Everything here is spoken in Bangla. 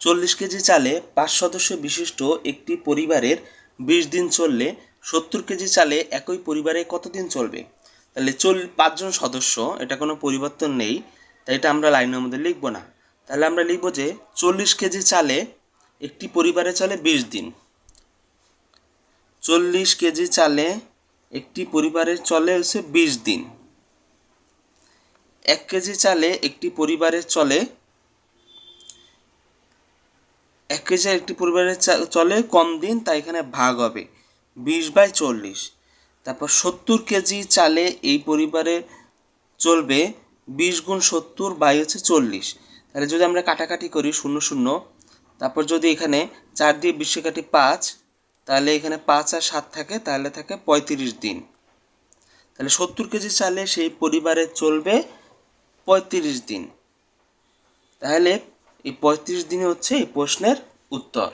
চল্লিশ কেজি চালে পাঁচ সদস্য বিশিষ্ট একটি পরিবারের বিশ দিন চললে সত্তর কেজি চালে একই পরিবারে কতদিন চলবে? তাহলে চল, পাঁচজন সদস্য, এটা কোনো পরিবর্তন নেই, তাই এটা আমরা লাইনের মধ্যে লিখব না। তাহলে আমরা লিখব যে চল্লিশ কেজি চালে একটি পরিবারে চলে বিশ দিন। চল্লিশ কেজি চালে একটি পরিবারের চলে হচ্ছে বিশ দিন। এক কেজি চালে একটি পরিবারের চলে এক কেজি একটি পরিবারের চা- চলে, কম দিন তাই এখানে ভাগ হবে। বিশ বাই চল্লিশ। তারপর সত্তর কেজি চালে এই পরিবারে চলবে বিশ গুণ সত্তর বাই হচ্ছে চল্লিশ। তাহলে যদি আমরা কাটাকাটি করি শূন্য শূন্য, তারপর যদি এখানে চার দিয়ে বিশে কাটি পাঁচ, তাহলে এখানে পাঁচ আর সাত থাকে, তাহলে থাকে পঁয়ত্রিশ দিন। তাহলে সত্তর কেজি চালে সেই পরিবারে চলবে পঁয়ত্রিশ দিন। তাহলে এই পঁয়ত্রিশ দিনে হচ্ছে এই প্রশ্নের উত্তর।